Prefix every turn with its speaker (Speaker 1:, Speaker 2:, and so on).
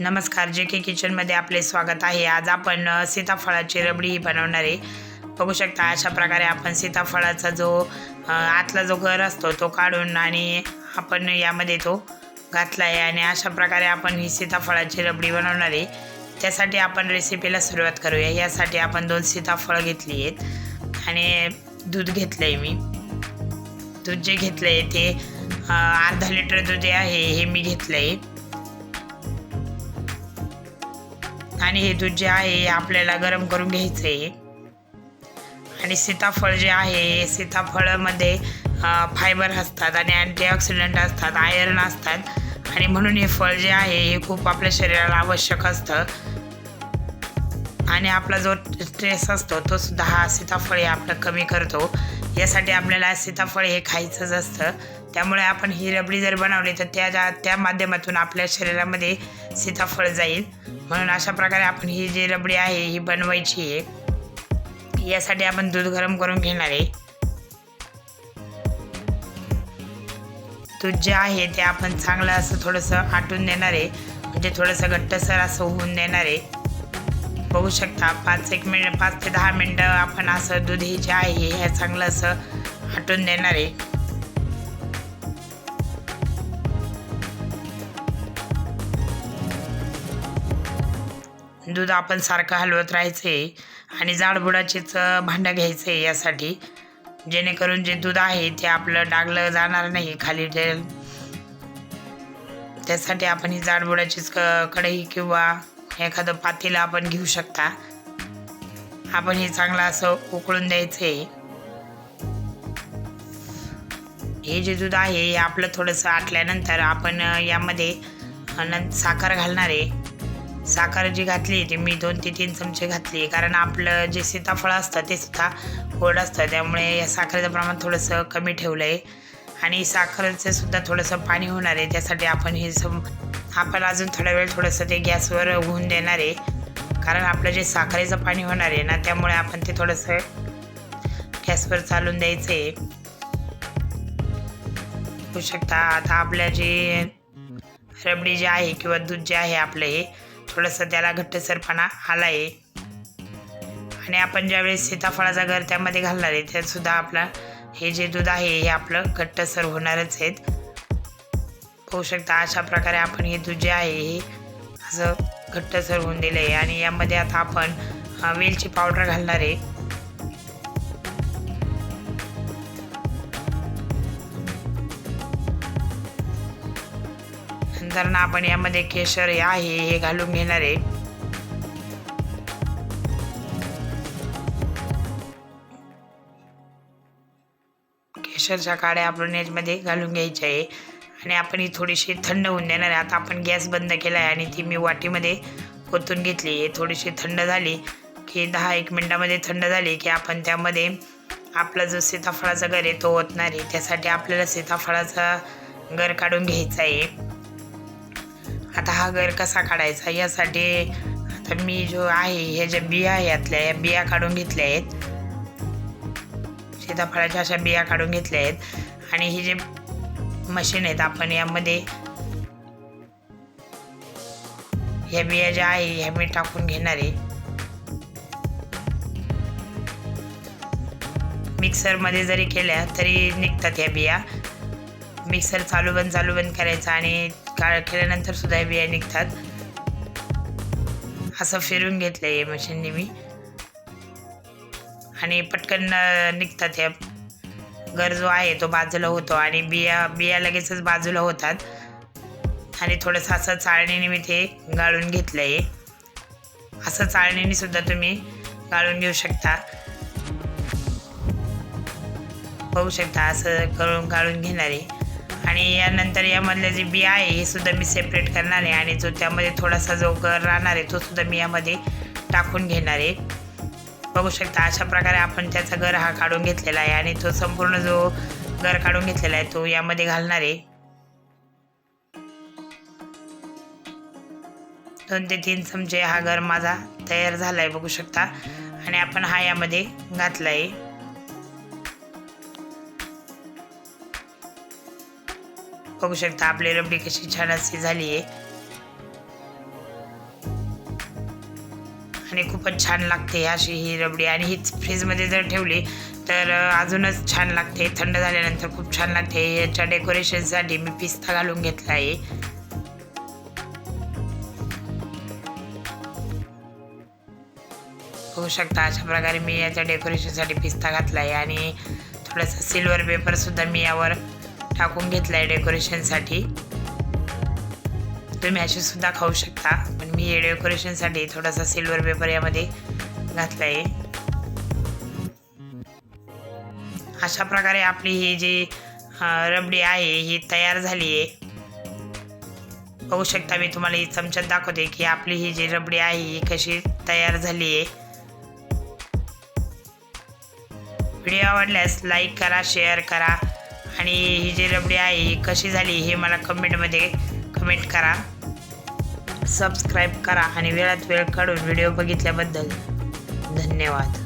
Speaker 1: नमस्कार जे के किचनमध्ये आपले स्वागत आहे. आज आपण सीताफळाची रबडी ही बनवणार आहे. बघू शकता अशा प्रकारे आपण सीताफळाचा जो आतला जो घर असतो तो काढून आणि आपण यामध्ये तो घातला आहे आणि अशा प्रकारे आपण ही सीताफळाची रबडी बनवणार आहे. त्यासाठी आपण रेसिपीला सुरुवात करूया. यासाठी आपण दोन सीताफळं घेतली आहेत आणि दूध घेतलं आहे मी. दूध जे घेतलं आहे ते अर्धा लिटर दूध आहे हे मी घेतलं आहे आणि हे दूध जे आहे हे आपल्याला गरम करून घ्यायचं आहे आणि सीताफळ जे आहे सीताफळामध्ये फायबर असतात आणि अँटीऑक्सिडंट असतात आयर्न असतात. आणि म्हणून हे फळ जे आहे हे खूप आपल्या शरीराला आवश्यक असतं. आणि आपला जो स्ट्रेस असतो तो सुद्धा हा सीताफळ हे आपलं कमी करतो. यासाठी आपल्याला सीताफळ हे खायचंच असतं. त्यामुळे आपण ही रबडी जर बनवली तर त्या ज्या त्या माध्यमातून आपल्या शरीरामध्ये सीताफळ जाईल. म्हणून अशा प्रकारे आपण ही जी रबडी आहे ही बनवायची आहे. यासाठी आपण दूध गरम करून घेणार आहे. दूध जे आहे ते आपण चांगलं असं थोडंसं आटून देणार आहे. म्हणजे थोडंसं घट्टसर असं होऊन देणार आहे. बघू शकता. पाच एक मिनिट पाच ते दहा मिनटं आपण असं दूध हे जे आहे हे चांगलं असं हटून देणार आहे. दूध आपण सारखं हलवत राहायचं आहे आणि जाडबुडाचीच भांडं घ्यायचं आहे यासाठी. जेणेकरून जे दूध आहे ते आपलं डागलं जाणार नाही खाली ते त्यासाठी आपण ही जाडबुडाचीच क कढई किंवा एखादं पातेलं आपण घेऊ शकता. आपण हे चांगलं असं उकळून द्यायचं आहे हे जे दूध आहे हे आपलं थोडंसं आटल्यानंतर आपण यामध्ये साखर घालणार आहे. साखर जी घातली ती मी दोन ते तीन चमचे घातली कारण आपलं जे सीताफळ असतं ते सुद्धा गोड असतं. त्यामुळे या साखरेचं प्रमाण थोडंसं कमी ठेवलं आहे आणि साखरेचं सुद्धा थोडंसं पाणी होणार आहे. त्यासाठी आपण हे सम आपण अजून थोडा वेळ थोडंसं ते गॅसवर होऊन देणार आहे. कारण आपलं जे साखरेचं पाणी होणार आहे ना त्यामुळे आपण ते थोडंसं गॅसवर चालून द्यायचं आहे. होऊ शकता. आता आपल्या जे रबडी जे आहे किंवा दूध जे आहे आपलं हे थोडंसं त्याला घट्टसरपणा आला आहे. आणि आपण ज्यावेळेस सीताफळाचा घर त्यामध्ये घालणार आहे त्यातसुद्धा आपलं आपला हे जे दूध आहे हे आपलं घट्टसर होणारच आहेत. पाहू शकता. अशा प्रकारे आपण हे दूध जे आहे हे असं घट्टसर होऊन दिलं आहे आणि यामध्ये आता आपण वेलची पावडर घालणार आहे. नंतर ना आपण यामध्ये केशर हे आहे हे घालून घेणार आहे. केशरच्या काड्या आपण याच्यामध्ये घालून घ्यायच्या आहे. आणि आपण ही थोडीशी थंड होऊन देणार आहे. आता आपण गॅस बंद केला आहे आणि ती मी वाटीमध्ये ओतून घेतली. आहे थोडीशी थंड झाली की दहा एक मिनटामध्ये थंड झाली की आपण त्यामध्ये आपला जो सीताफळाचा गर आहे तो ओतणार आहे. त्यासाठी आपल्याला सीताफळाचा गर काढून घ्यायचा आहे. आता हा गर कसा काढायचा? यासाठी आता मी जो आहे ह्या ज्या बिया आहे यातल्या या बिया काढून घेतल्या आहेत. सीताफळाच्या अशा बिया काढून घेतल्या आहेत. आणि ही जे मशीन आहेत. आपण यामध्ये ह्या बिया ज्या आहे ह्या मी टाकून घेणार आहे. मिक्सरमध्ये जरी केल्या तरी निघतात ह्या बिया. मिक्सर चालू बंद चालू बंद करायचा आणि काळ केल्यानंतर सुद्धा ह्या बिया निघतात. असं फिरून घेतलं आहे मशीनने मी. आणि पटकन निघतात ह्या गर जो आहे तो बाजूला होतो आणि बिया बिया लगेचच बाजूला होतात. आणि थोडंसं असं चाळणीने मी ते गाळून घेतलं आहे असं चाळणीने सुद्धा तुम्ही गाळून घेऊ शकता. होऊ शकता असं करून गाळून घेणार. आहे आणि यानंतर यामधले जे बिया आहे हे सुद्धा मी सेपरेट करणार आहे. आणि जो त्यामध्ये थोडासा जो गर राहणार आहे तो सुद्धा मी यामध्ये टाकून घेणार आहे. बघू शकता अशा प्रकारे आपण त्याचा गर हा काढून घेतलेला आहे आणि तो संपूर्ण जो गर काढून घेतलेला आहे तो यामध्ये घालणार आहे. दोन ते तीन चमचे हा गर माझा तयार झाला आहे बघू शकता. आणि आपण हा यामध्ये घातला आहे बघू शकता आपली रबडी कशी छान अशी झाली आहे चटणी खूपच छान लागते अशी ही रबडी. आणि हीच फ्रीजमध्ये जर ठेवली तर अजूनच छान लागते. थंड झाल्यानंतर खूप छान लागते. याच्या डेकोरेशनसाठी मी पिस्ता घालून घेतला आहे. होऊ शकता अशा प्रकारे मी याच्या डेकोरेशनसाठी पिस्ता घातला आहे. आणि थोडासा सिल्वर पेपरसुद्धा मी यावर टाकून घेतला आहे डेकोरेशनसाठी. तुम्ही अशी सुद्धा खाऊ शकता. मी हे डेकोरेशनसाठी थोडासा सिल्वर पेपर यामध्ये घातला आहे अशा प्रकारे आपली ही जी रबडी आहे ही तयार झाली आहे बघू शकता मी तुम्हाला ही चमच्यात दाखवते की आपली ही जी रबडी आहे ही कशी तयार झाली आहे व्हिडिओ आवडल्यास लाईक करा शेअर करा आणि ही जी रबडी आहे ही कशी झाली हे मला कमेंटमध्ये कमेंट करा. सबस्क्राईब करा आणि वेळात वेळ काढून व्हिडिओ बघितल्याबद्दल धन्यवाद.